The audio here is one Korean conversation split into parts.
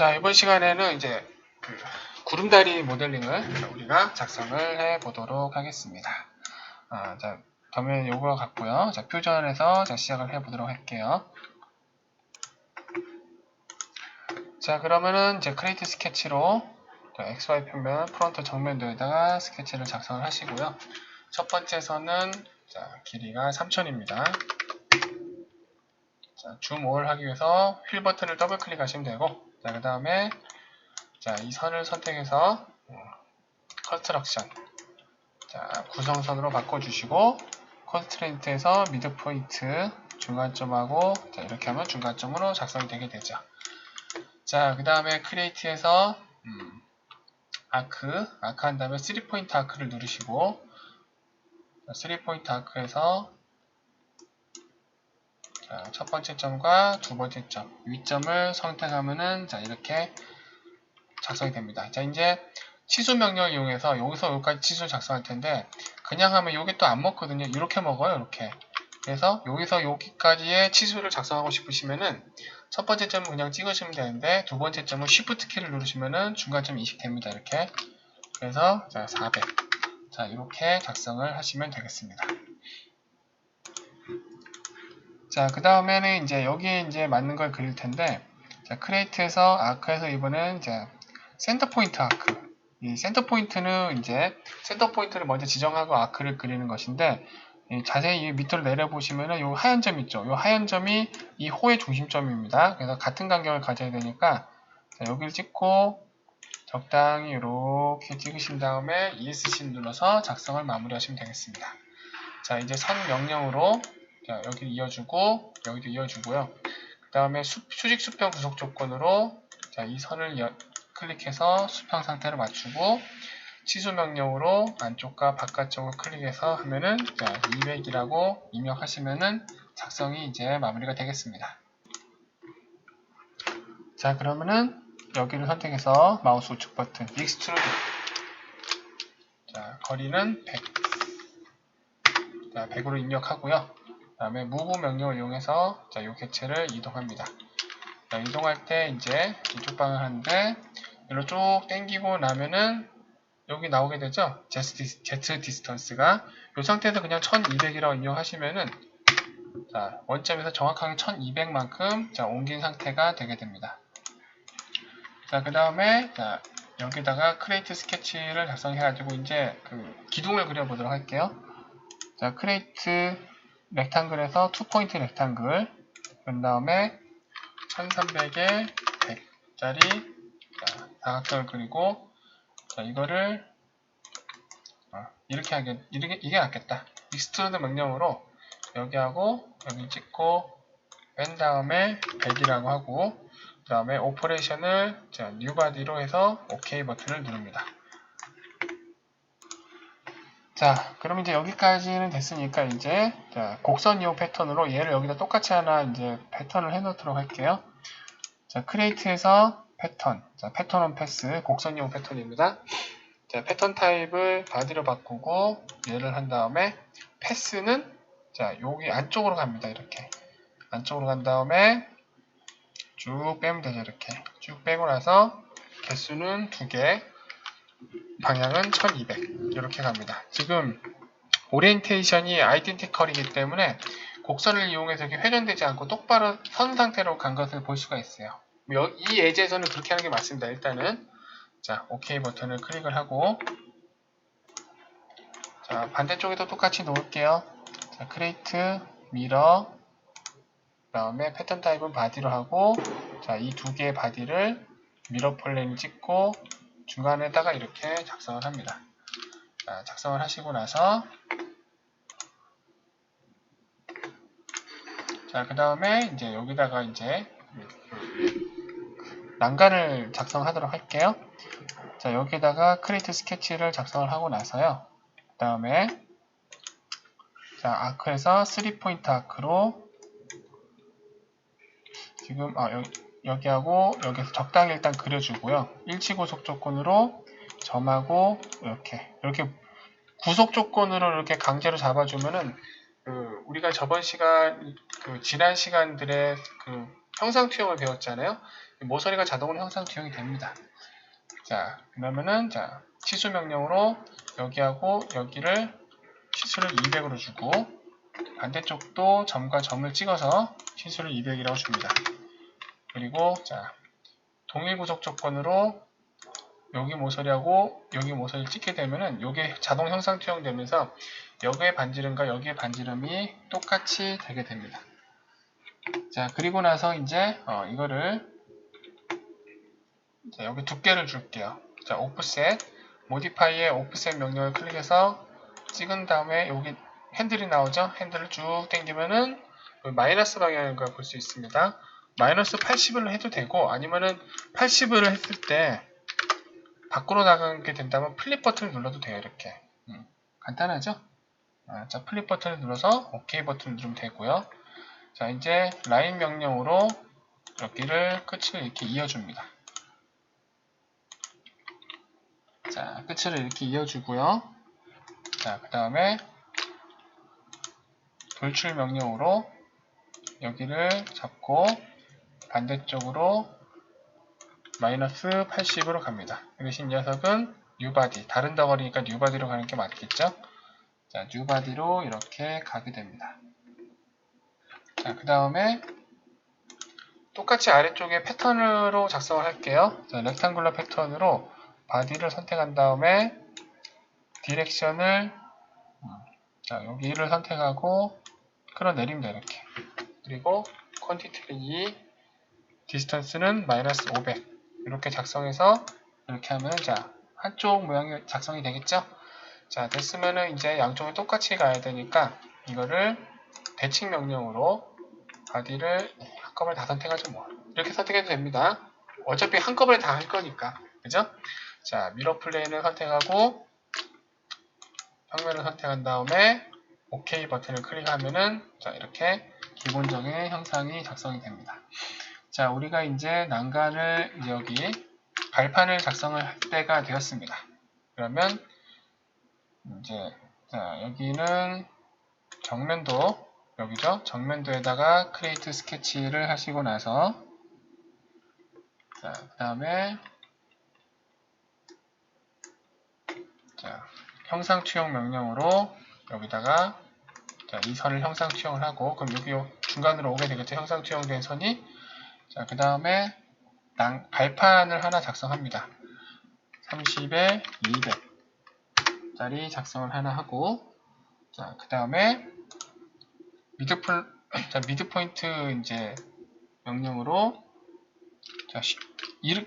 자, 이번 시간에는 이제 그 구름다리 모델링을 우리가 작성을 해 보도록 하겠습니다. 아, 자, 그러면 요거 같고요. 자, 표전에서 자, 시작을 해 보도록 할게요. 자, 그러면은 이제 크리에이트 스케치로 자, XY 평면 프론트 정면도에다가 스케치를 작성을 하시고요. 첫 번째에서는 자, 길이가 3000입니다. 자, 줌 5를 하기 위해서 휠 버튼을 더블 클릭하시면 되고 자, 그 다음에 자, 이 선을 선택해서 컨스트럭션 자, 구성선으로 바꿔주시고 컨스트레인트에서 미드 포인트 중간점하고 자, 이렇게 하면 중간점으로 작성이 되게 되죠. 자, 그 다음에 크리에이트에서 음, 아크, 아크 한 다음에 3포인트 아크를 누르시고 3포인트 아크에서 자, 첫 번째 점과 두 번째 점, 위점을 선택하면은 자, 이렇게 작성이 됩니다. 자, 이제 치수 명령을 이용해서 여기서 여기까지 치수를 작성할 텐데 그냥 하면 여기 또 안 먹거든요. 이렇게 먹어요. 이렇게. 그래서 여기서 여기까지의 치수를 작성하고 싶으시면은 첫 번째 점은 그냥 찍으시면 되는데 두 번째 점은 Shift 키를 누르시면은 중간점이 인식됩니다. 이렇게. 그래서 자, 400. 자, 이렇게 작성을 하시면 되겠습니다. 자, 그 다음에는 이제 여기에 이제 맞는 걸 그릴 텐데 자, 크레이트에서 아크에서 이번엔 이제 센터 포인트 아크. 이 센터 포인트는 이제 센터 포인트를 먼저 지정하고 아크를 그리는 것인데 자세히 밑으로 내려보시면은 이 하얀 점 있죠. 이 하얀 점이 이 호의 중심점입니다. 그래서 같은 간격을 가져야 되니까 자, 여기를 찍고 적당히 이렇게 찍으신 다음에 ESC 눌러서 작성을 마무리하시면 되겠습니다. 자 이제 선 명령으로 자, 여기 이어주고 여기도 이어주고요. 그 다음에 수직 수평 구속 조건으로 자, 이 선을 여, 클릭해서 수평 상태를 맞추고 치수 명령으로 안쪽과 바깥쪽을 클릭해서 하면은 자, 200이라고 입력하시면은 작성이 이제 마무리가 되겠습니다. 자 그러면은 여기를 선택해서 마우스 우측 버튼 익스트루드 자 거리는 100 자, 100으로 입력하고요. 그 다음에 무브 명령을 이용해서 자, 요 객체를 이동합니다. 자, 이동할 때 이제 이쪽 방을 하는데 이로 쭉 당기고 나면은 여기 나오게 되죠. Z, Z 디스턴스가 이 상태에서 그냥 1200이라고 입력하시면은 자, 원점에서 정확하게 1200만큼 자, 옮긴 상태가 되게 됩니다. 자, 그 다음에 자, 여기다가 크레이트 스케치를 작성해가지고 이제 그 기둥을 그려보도록 할게요. 자, 크레이트 렉탱글에서 투포인트 렉탱글 그 다음에 1300에 100짜리 사각형을 그리고 자, 이거를 아, 이렇게 하게 이렇게 이게 낫겠다. 익스트루드 명령으로 여기하고 여기 찍고 뺀 다음에 100이라고 하고 그 다음에 오퍼레이션을 자, 뉴 바디로 해서 OK 버튼을 누릅니다. 자, 그럼 이제 여기까지는 됐으니까 이제 자, 곡선 이용 패턴으로 얘를 여기다 똑같이 하나 이제 패턴을 해 놓도록 할게요. 자, 크리에이트에서 패턴. 자, 패턴 온 패스 곡선 이용 패턴입니다. 자, 패턴 타입을 바디로 바꾸고 얘를 한 다음에 패스는 자, 여기 안쪽으로 갑니다. 이렇게. 안쪽으로 간 다음에 쭉 빼면 되죠. 이렇게. 쭉 빼고 나서 개수는 2개, 방향은 1200 이렇게 갑니다. 지금 오리엔테이션이 아이덴티컬이기 때문에 곡선을 이용해서 이렇게 회전되지 않고 똑바로 선 상태로 간 것을 볼 수가 있어요. 이 예제에서는 그렇게 하는 게 맞습니다. 일단은 자 OK 버튼을 클릭을 하고 자 반대쪽에도 똑같이 놓을게요. 자 크레이트 미러 그 다음에 패턴 타입은 바디로 하고 자 이 두 개의 바디를 미러 폴렌을 찍고 중간에다가 이렇게 작성을 합니다. 자, 작성을 하시고 나서 자, 그 다음에 이제 여기다가 이제 난간을 작성하도록 할게요. 자, 여기다가 크리에이트 스케치를 작성을 하고 나서요. 그 다음에 자, 아크에서 3포인트 아크로 지금 아, 여기, 여기하고 여기서 적당히 일단 그려주고요. 일치고속 조건으로 점하고 이렇게 이렇게 구속 조건으로 이렇게 강제로 잡아주면은 그 우리가 저번 시간 그 지난 시간들의 그 형상 투영을 배웠잖아요. 모서리가 자동으로 형상 투영이 됩니다. 자, 그러면은 자 치수 명령으로 여기하고 여기를 치수를 200으로 주고 반대쪽도 점과 점을 찍어서 치수를 200이라고 줍니다. 그리고 자 동일 구속 조건으로 여기 모서리하고 여기 모서리 찍게 되면은 여기 자동 형상 투영되면서 여기의 반지름과 여기의 반지름이 똑같이 되게 됩니다. 자 그리고 나서 이제 어, 이거를 자, 여기 두께를 줄게요. 자 오프셋 모디파이의 오프셋 명령을 클릭해서 찍은 다음에 여기 핸들이 나오죠. 핸들을 쭉 당기면은 마이너스 방향인 걸 볼 수 있습니다. 마이너스 80을 해도 되고 아니면은 80을 했을 때 밖으로 나가게 된다면 플립 버튼을 눌러도 돼요. 이렇게 음, 간단하죠? 아, 자 플립 버튼을 눌러서 OK 버튼을 누르면 되고요. 자 이제 라인 명령으로 여기를 끝을 이렇게 이어줍니다. 자 끝을 이렇게 이어주고요. 자 그 다음에 돌출 명령으로 여기를 잡고 반대쪽으로 마이너스 80으로 갑니다. 그 대신 녀석은 뉴바디, 다른 덩어리니까 뉴바디로 가는 게 맞겠죠? 자, 뉴바디로 이렇게 가게 됩니다. 자, 그 다음에 똑같이 아래쪽에 패턴으로 작성을 할게요. 자, 렉탱글러 패턴으로 바디를 선택한 다음에 디렉션을 자, 여기를 선택하고 끌어내립니다. 이렇게. 그리고 퀀티티를 2, 디스턴스는 마이너스 500 이렇게 작성해서 이렇게 하면 자 한쪽 모양이 작성이 되겠죠? 자 됐으면은 이제 양쪽이 똑같이 가야 되니까 이거를 대칭 명령으로 바디를 한꺼번에 다 선택하죠 뭐 이렇게 선택해도 됩니다 어차피 한꺼번에 다 할 거니까 그죠? 자 미러 플레인을 선택하고 평면을 선택한 다음에 OK 버튼을 클릭하면은 자 이렇게 기본적인 형상이 작성이 됩니다. 자 우리가 이제 난간을 여기 발판을 작성을 할 때가 되었습니다. 그러면 이제 자 여기는 정면도 여기죠. 정면도에다가 크리에이트 스케치를 하시고 나서 자 그 다음에 자 형상 투영 명령으로 여기다가 자, 이 선을 형상 투영을 하고 그럼 여기 중간으로 오게 되겠죠. 형상 투영된 선이 자, 그 다음에 발판을 하나 작성합니다. 30에 200 짜리 작성을 하나 하고 자, 그 다음에 미드풀 자, 미드 포인트 이제 명령으로 자,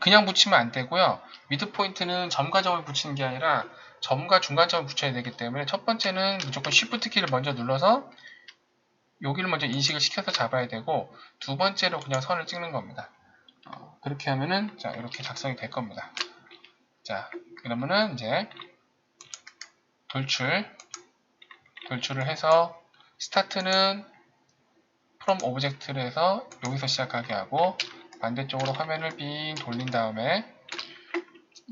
그냥 붙이면 안 되고요. 미드 포인트는 점과 점을 붙이는 게 아니라 점과 중간점을 붙여야 되기 때문에 첫 번째는 무조건 Shift 키를 먼저 눌러서 여기를 먼저 인식을 시켜서 잡아야 되고 두 번째로 그냥 선을 찍는 겁니다. 어, 그렇게 하면은 자 이렇게 작성이 될 겁니다. 자 그러면은 이제 돌출 돌출을 해서 스타트는 from 오브젝트를 해서 여기서 시작하게 하고 반대쪽으로 화면을 빙 돌린 다음에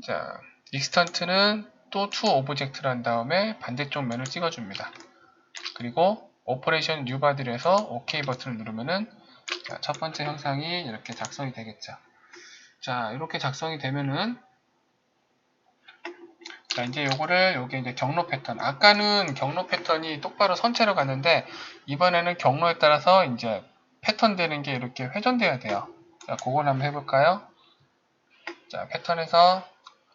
자 익스턴트는 또 to 오브젝트를 한 다음에 반대쪽 면을 찍어줍니다. 그리고 오퍼레이션 뉴 바디를 해서 OK 버튼을 누르면은 자, 첫 번째 형상이 이렇게 작성이 되겠죠. 자, 이렇게 작성이 되면은 자, 이제 요거를 요게 이제 경로 패턴. 아까는 경로 패턴이 똑바로 선체로 갔는데 이번에는 경로에 따라서 이제 패턴 되는 게 이렇게 회전돼야 돼요. 자, 그걸 한번 해볼까요? 자, 패턴에서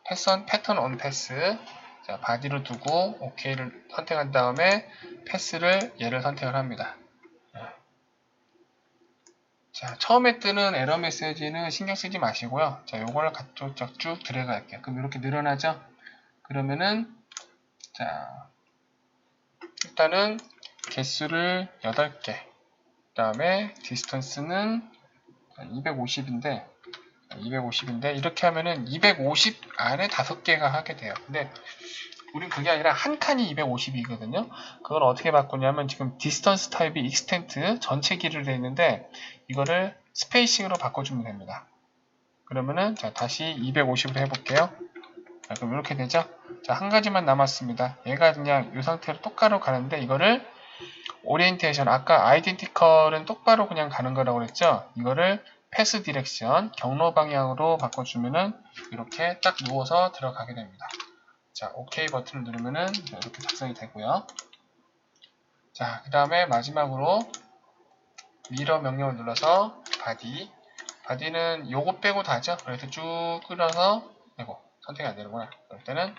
패턴, 패턴 온 패스. 자, 바디로 두고 OK를 선택한 다음에 패스를 얘를 선택을 합니다. 자, 처음에 뜨는 에러 메시지는 신경 쓰지 마시고요. 자, 요걸 각쪽 쭉 들어갈게요. 그럼 이렇게 늘어나죠? 그러면은, 자, 일단은 개수를 8개. 그 다음에 디스턴스는 250인데, 250인데 이렇게 하면은 250 안에 5개가 하게 돼요. 근데 우린 그게 아니라 한 칸이 250이거든요. 그걸 어떻게 바꾸냐면 지금 디스턴스 타입이 익스텐트 전체 길을 돼 있는데 이거를 스페이싱으로 바꿔주면 됩니다. 그러면은 자 다시 250으로 해볼게요. 자, 그럼 이렇게 되죠. 자, 한 가지만 남았습니다. 얘가 그냥 이 상태로 똑바로 가는데 이거를 오리엔테이션 아까 아이덴티컬은 똑바로 그냥 가는 거라고 그랬죠. 이거를 패스 디렉션 경로 방향으로 바꿔주면은 이렇게 딱 누워서 들어가게 됩니다. 자, OK 버튼을 누르면은 이렇게 작성이 되고요. 자, 그 다음에 마지막으로 미러 명령을 눌러서 바디 바디는 요거 빼고 다죠. 그래서 쭉 끌어서 이거 선택이 안 되는구나. 그럴 때는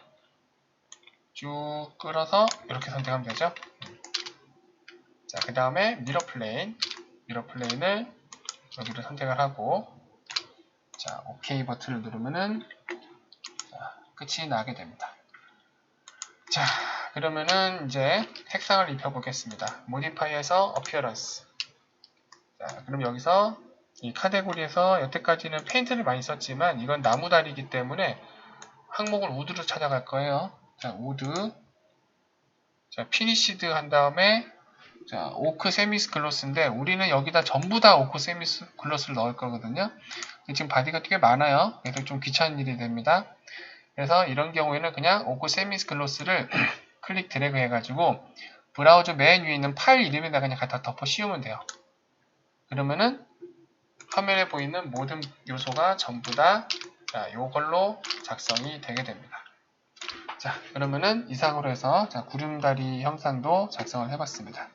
쭉 끌어서 이렇게 선택하면 되죠. 자, 그 다음에 미러 플레인 미러 플레인을 여기를 선택을 하고 자, OK 버튼을 누르면은 자, 끝이 나게 됩니다. 자, 그러면은 이제 색상을 입혀 보겠습니다. 모디파이에서 appearance. 자, 그럼 여기서 이 카테고리에서 여태까지는 페인트를 많이 썼지만 이건 나무 다리이기 때문에 항목을 우드로 찾아갈 거예요. 자, 우드. 자, 피니시드 한 다음에 자, 오크 세미스 글로스인데 우리는 여기다 전부 다 오크 세미스 글로스를 넣을 거거든요. 지금 바디가 꽤 많아요. 그래서 좀 귀찮은 일이 됩니다. 그래서 이런 경우에는 그냥 오크 세미스 글로스를 클릭 드래그 해가지고 브라우저 맨 위에 있는 파일 이름에다 그냥 갖다 덮어 씌우면 돼요. 그러면은 화면에 보이는 모든 요소가 전부 다 자, 요걸로 작성이 되게 됩니다. 자, 그러면은 이상으로 해서 자, 구름다리 형상도 작성을 해봤습니다.